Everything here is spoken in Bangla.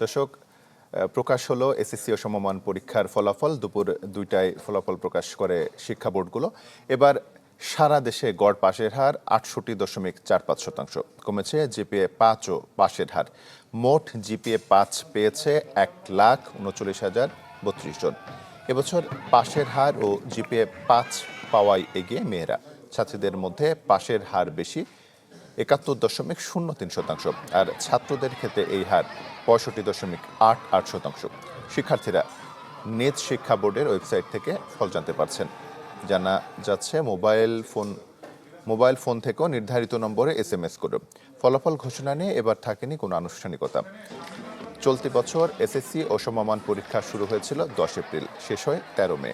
দর্শক প্রকাশ হলো এসএসসি ও সমমান পরীক্ষার ফলাফল। দুপুর দুইটায় ফলাফল প্রকাশ করে শিক্ষা বোর্ডগুলো। এবার সারা দেশে গড় পাশের হার আটষট্টি দশমিক চার পাঁচ শতাংশ। কমেছে জিপিএ পাঁচ ও পাশের হার। মোট জিপিএ পাঁচ পেয়েছে এক লাখ উনচল্লিশ হাজার বত্রিশ জন। এবছর পাশের হার ও জিপিএ পাঁচ পাওয়ায় এগিয়ে মেয়েরা। ছাত্রীদের মধ্যে পাশের হার বেশি। একাত্তর দশমিক শূন্য তিন শতাংশ, আর ছাত্রদের ক্ষেত্রে এই হার পঁয়ষট্টি দশমিক আট আট শতাংশ। শিক্ষার্থীরা নেট শিক্ষা বোর্ডের ওয়েবসাইট থেকে ফল জানতে পারছেন। জানা যাচ্ছে, মোবাইল ফোন মোবাইল ফোন থেকেও নির্ধারিত নম্বরে এস এম এস করে। ফলাফল ঘোষণা নিয়ে এবার থাকেনি কোনো আনুষ্ঠানিকতা। চলতি বছর এসএসসি ও সমমান পরীক্ষা শুরু হয়েছিল দশ এপ্রিল, শেষ হয় তেরো মে।